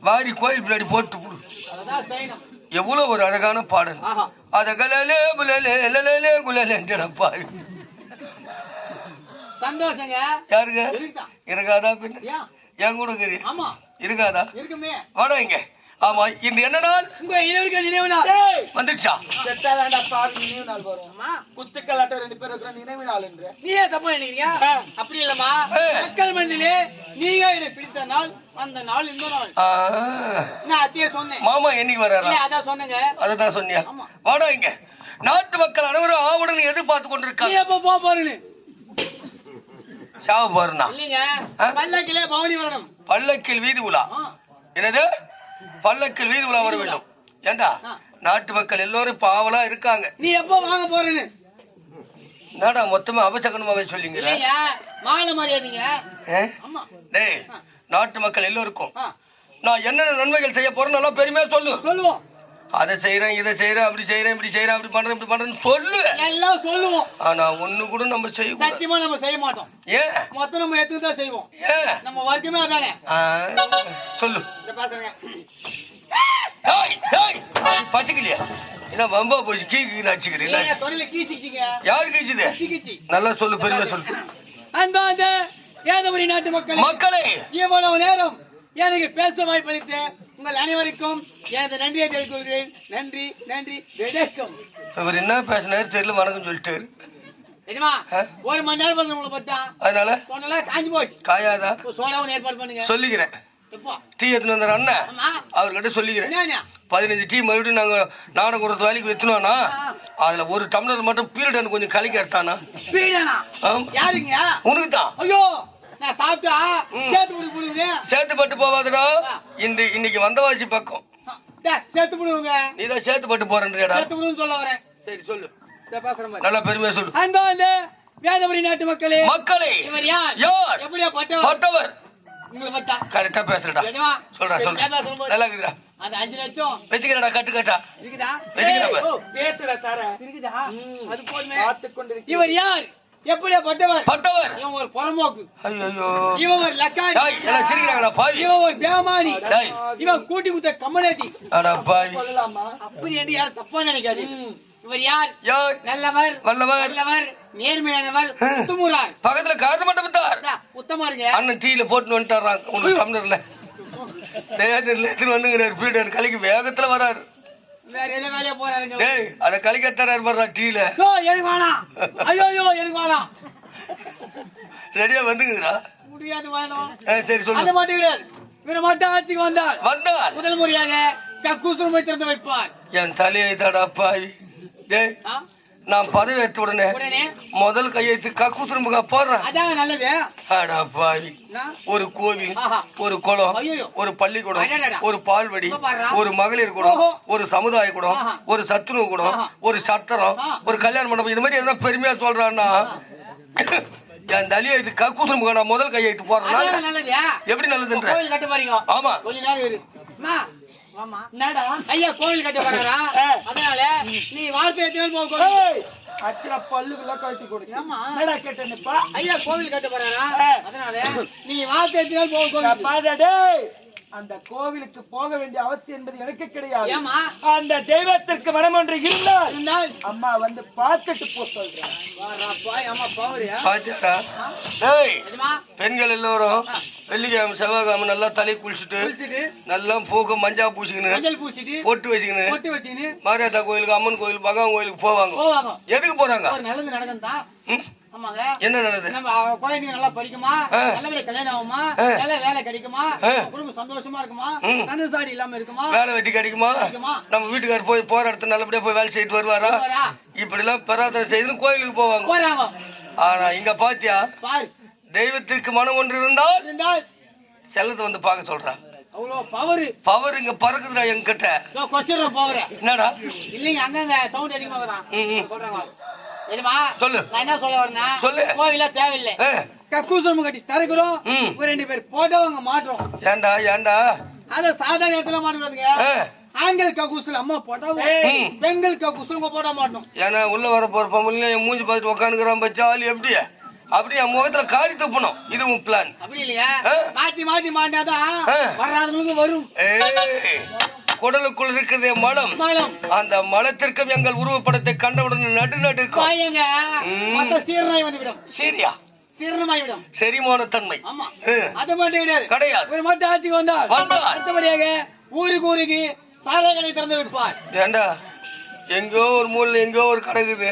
வாரி கோயில் பின்னாடி போட்டு விடு எவ்வளவு ஒரு அழகான பாடல். அத கலலே புலலே லலலே குலலேன்றடா பாரு சந்தோஷங்க. யாருங்க? இருக்காதா? பின்ன? ஏன் என் கூட இருக்குது ஆமா. இருக்காதா? இருக்குமே. வாடா இங்க. ஆமா இந்த என்ன நாள்? உங்க இளவரச நினைவு நாள். வந்துடுச்சா? செத்தாதாண்டா பாரு நினைவு நாள் வரும். அம்மா, குத்துக்கல்லாட்டம் ரெண்டு பேர் இருக்கிற நினைவு நாள் என்று நீயே தப்பா நினைக்கிறீங்க அப்படி இல்லம்மா. மக்கள் மனதிலே நீங்க என்னை பிடித்த நாள் அந்த நாள் இந்த நாள். நான் அத்தையே சொன்னேன். மாமா என்னைக்கு வர்றாரா? இல்ல, அதான் சொன்னேங்க. அததான் சொன்னியா. வாடா இங்க. நாட்டு மக்கள் அனைவரும் ஆவணம் எதிர்பார்த்து நீ கொண்டிருக்காங்க எப்ப போக போறேன்னு. சாவ போறனா இல்லைங்க? பல்லக்கிலே பவனி வரணும் பல்லக்கில் வீதி உலா. என்னது? பல்லக்கில் வீதி உலா வர வேண்டும். ஏண்டா. நாட்டு மக்கள் எல்லோரும் பாவலா இருக்காங்க. நீ எப்ப வாங்க போறேன்னு? என்னடா மொத்தமா அபசகனமாவே? ஆமா. டேய் நாட்டு மக்கள் எல்லோருக்கும் நான் என்னென்ன நன்மைகள் செய்ய போறேன் நல்லா பெருமையா சொல்லு. சொல்லுவோம். அதை செய்யறேன் இதை செய்யறேன் அப்படி செய்யறேன் இப்படி செய்யறேன் அப்படி பண்றேன் இப்படி பண்றேன்னு சொல்லு. எல்லாம் சொல்லுவோம். ஆனா ஒண்ணு கூட நம்ம செய்ய சத்தியமா நம்ம செய்ய மாட்டோம். ஏன் மொத்தம் நம்ம எடுத்து தான் செய்வோம். ஏன் நம்ம வர்க்கமே அதானே? சொல்லு. இந்த பச்சைக்கிளியா என்ன வம்பா போச்சு? கீக்கு கீசிச்சிங்க யாரு கீச்சுது நல்லா சொல்லு பெருமை சொல்லு. அன்பாந்த ஏதபுரி நாட்டு மக்கள் மக்களே! இவ்வளவு நேரம் எனக்கு பேச வாய்ப்பளித்த உங்கள் அனைவருக்கும் எனது நன்றியை தெரிவித்துக் கொள்கிறேன். நன்றி நன்றி வணக்கம். இவர் என்ன பேசினாரு தெரியல வணக்கம் சொல்லிட்டாரு? ஒரு மணி நேரம் உங்களை பார்த்தா. அதனால? காஞ்சி போச்சு. காயாதா? சோடாவும் ஏற்பாடு பண்ணுங்க. சொல்லிக்கிறேன். டீ எடுத்துன்னு வந்தார் அண்ணன் அவர்கிட்ட சொல்லிக்கிறேன்? பதினஞ்சு டீ மறுபடியும் நாங்க நாடகம் கொடுத்த வேலைக்கு வித்துனோம்னா அதுல ஒரு டம்ளர் மட்டும் பீரியட் கொஞ்சம் கலக்கி எடுத்தானா? உனக்கு தான். ஐயோ சேர்த்து பட்டு போவாதடா. இந்த இன்னைக்கு வந்தவாசி பக்கம். சேர்த்து விடுங்க நீ தான் சேர்த்து பட்டு சொல்ல வரேன். சரி சொல்லு. நல்லா பெருமையா சொல்லு. அன்பா வந்து வேதபுரி நாட்டு மக்களே. மக்களே. யார்? எப்படியா பட்டவர். கரெக்டா பேசுறடா? சொல்றா சரி, சொல்றா. நல்லா அந்த அஞ்சு லட்சம்? வச்சுக்கிறடா கட்டு கட்டா. இருக்குதா? வச்சுக்கிறப்ப பேசுற தர இருக்குதா? அது போதுமே. இவர் யார்? எப்படியா பட்டவர். பட்டவர். இவன் ஒரு புறம்போக்கு. ஐயோ இவன் ஒரு லக்காரி. டேய் எல்லாம் சிரிக்கிறாங்கடா பாவி. இவன் ஒரு பேமானி. டேய் இவன் கூட்டி குத்த கம்மனாட்டி. அடா பாவி. சொல்லலாமா? அப்படி என்று யாரும் தப்பா நினைக்காது. இவர் யார்? யார்? நல்லவர். வல்லவர். நல்லவர் நேர்மையானவர். உத்தமுறார் பக்கத்துல காது மட்டும் விட்டார் உத்தமா இருங்க அண்ணன் டீல போட்டு வந்துட்டாரான் உங்க டம்ளர்ல தேட்டர்ல எடுத்துன்னு வந்துங்கிறாரு. பீரியட் கலைக்கு வேகத்துல வராரு. வேற எந்த வேலையா போறாருங்க டேய் அத கலைக்கு எடுத்தாரு பாரு டீல? ஐயோ எனக்கு வேணாம் ஐயோ ஐயோ எனக்கு வேணாம் ரெடியா வந்துங்கிறா முடியாது வேணாம் சரி சொல்லு. இவர் மட்டும் ஆட்சிக்கு வந்தார். வந்தார்? முதல் முறையாக கக்கூசுரமை திறந்து வைப்பார். என் தலையை தடா பாவி. டேய் ஆ? நான் பதவி எடுத்த உடனே முதல் கையெழுத்து கக்கு திரும்ப போடுறேன்? ஒரு கோவில். ஒரு குளம். ஒரு பள்ளிக்கூடம். ஒரு பால்வடி. ஒரு மகளிர் கூடம். ஒரு சமுதாய கூடம். ஒரு சத்துணவு கூடம். ஒரு சத்திரம். ஒரு கல்யாண மண்டபம் இது மாதிரி எதனா பெருமையா சொல்றான்னா என் தலையை இது கக்கூசுரம் நான் முதல் கையெழுத்து போடுறேன் எப்படி நல்லதுன்ற ஆமா என்னடா ஐயா கோவில் கட்ட போறாரா. அதனால நீ வார்த்தை எத்தனை போக அச்சுல பல்லுக்குள்ள கழட்டி கொடு ஏம்மா? என்னடா கேட்டேன்ப்பா ஐயா கோவில் கட்ட போறாரா. அதனால நீ வார்த்தை எத்தனை போக. பாரு டேய் அந்த கோவிலுக்கு போக வேண்டிய அவசியம் என்பது எனக்கு கிடையாது. அந்த தெய்வத்திற்கு மனம் ஒன்று இருந்தால்? அம்மா வந்து பார்த்துட்டு போ சொல்றேன்? பெண்கள் எல்லோரும் வெள்ளிக்கிழமை செவ்வாய்க்கிழமை நல்லா தலை குளிச்சுட்டு குளிச்சுட்டு, நல்லா பூக்க மஞ்சா பூசிட்டு, பொட்டு வச்சுக்கின்னு மாரியாத்தா கோயிலுக்கு அம்மன் கோயில் பகவான் கோயிலுக்கு போவாங்க. போவாங்க. எதுக்கு போறாங்க? நல்லது நடக்கும். என்ன நல்லது நம்ம குழந்தைங்க நல்லா படிக்குமா. நல்லபடியா கல்யாணம் ஆகுமா. நல்ல வேலை கிடைக்குமா? குடும்பம் சந்தோஷமா இருக்குமா. கண்ணுசாடி இல்லாம இருக்குமா? வேலை வெட்டி கிடைக்குமா? நம்ம வீட்டுக்காரர் போய் போற இடத்துல நல்லபடியா போய் வேலை செய்துட்டு வருவாரா? இப்படி எல்லாம் பிரார்த்தனை செய்து கோயிலுக்கு போவாங்க. ஆனா இங்க பாத்தியா? தெய்வத்திற்கு மனம் ஒன்று இருந்தால் செல்லத்தை வந்து பார்க்க சொல்றா. பவரு பவர் இங்க பறக்குதுடா என்கிட்ட. என்னடா? இல்லைங்க அங்கங்க சவுண்ட் அதிகமா வரான். ம், ம். சொல்றாங்க. இல்லமா சொல்லு. நான் என்ன சொல்ல வரேன்னா சொல்லு. கோவில தேவையில்லை. கக்கூசம் கட்டி திறக்கிறோம் ம். ஒரு ரெண்டு பேர் போட்டோ அங்க மாட்டுறோம் ஏன்டா ஏன்டா அத சாதாரண இடத்துல மாட்டுறதுங்க. ஆண்கள் கக்கூசல் அம்மா போட்டா. பெண்கள் கக்கூசல் உங்க போட்டா மாட்டோம். ஏன்னா உள்ள வர போற பொம்பளைங்க என் மூஞ்சி பார்த்துட்டு உட்காந்துக்கிறான் பச்சா ஆள் எப்படி? அப்படி என் முகத்துல காரி துப்பணும். இது உன் பிளான் அப்படி இல்லையா. மாத்தி மாத்தி மாட்டாதான் ஆ. வர்றாதவங்களுக்கு வரும். குடலுக்குள் இருக்கிறதே மலம். அந்த மலத்திற்கும் எங்கள் உருவப்படத்தை கண்டவுடனே நடு நடுக்கும். சரியா சீரணமாய் விடும் செரிமான தன்மை. ஆமா. ம். அது மட்டும் கிடையாது. கிடையாது. ஒரு மட்டும் ஆட்சிக்கு வந்தால். அடுத்தபடியாக ஊருக்கு ஊருக்கு சாலை கடை திறந்து வைப்பார் ஏண்டா? எங்கோ ஒரு மூலைல எங்கோ ஒரு கிடக்குது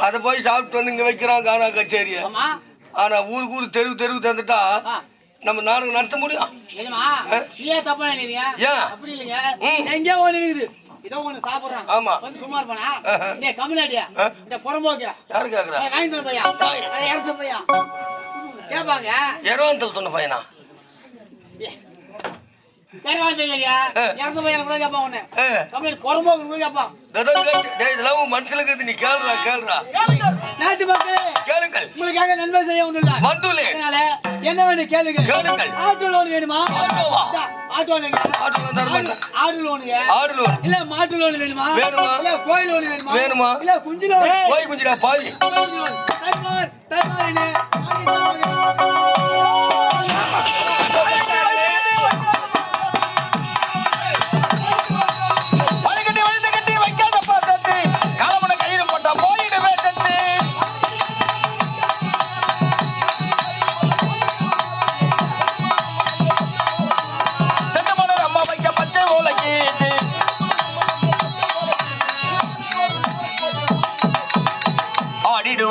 அதை போய் சாப்பிட்டு வந்து இங்க வைக்கிறான் கானா கச்சேரிய. ஆனா ஊருக்கு ஊர் தெருவு தெருவு தந்துட்டா. நம்ம நாடகம் நடத்த முடியும். ஏன் தப்பா நினைக்கிறீங்க ஏன்? அப்படி இல்லைங்க. ம். எங்கேயோ ஒண்ணு இருக்குது ஏதோ ஒண்ணு சாப்பிடுறான். ஆமா. சும்மா இருப்பானா? ஆஹா. டேய் கமலாடியா? இந்த புறம்போக்கியா யாரு கேக்குறா? ஏய், வாங்கி தர பையா வாங்கி. அதை இறந்து பையா கேட்பாங்க இரவாந்தல் சொன்ன பையனா? இருக்குது நீ கேளுடா கேளுடா. நாட்டு மக்களே கேளுங்கள். உங்களுக்காக நன்மை செய்ய வந்துள்ளார் வந்துள்ளே. என்ன வேணும் கேளுங்க கேளுங்கள். ஆட்டோ லோன் வேணுமா? ஆட்டோவா? ஆட்டோ லோனுங்க ஆட்டோ loan தர மாட்டேன். ஆடு லோனுங்க. ஆடு லோன். இல்ல மாட்டு லோன் வேணுமா? வேணுமா? இல்ல கோயில் லோன் வேணுமா? வேணுமா? இல்ல குஞ்சு லோன். போய் குஞ்சிடா பாய். கோயில் லோன். தர்மார் தர்மார் என்ன?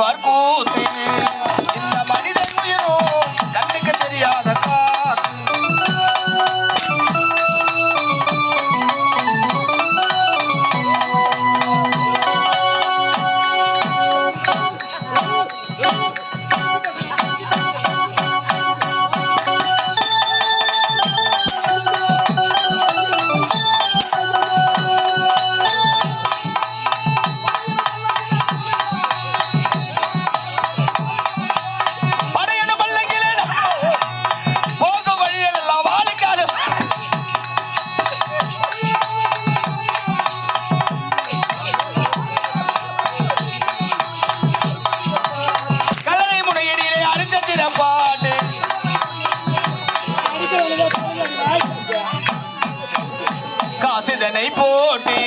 ஆடிடுவார் கூத்து இந்த போட்டு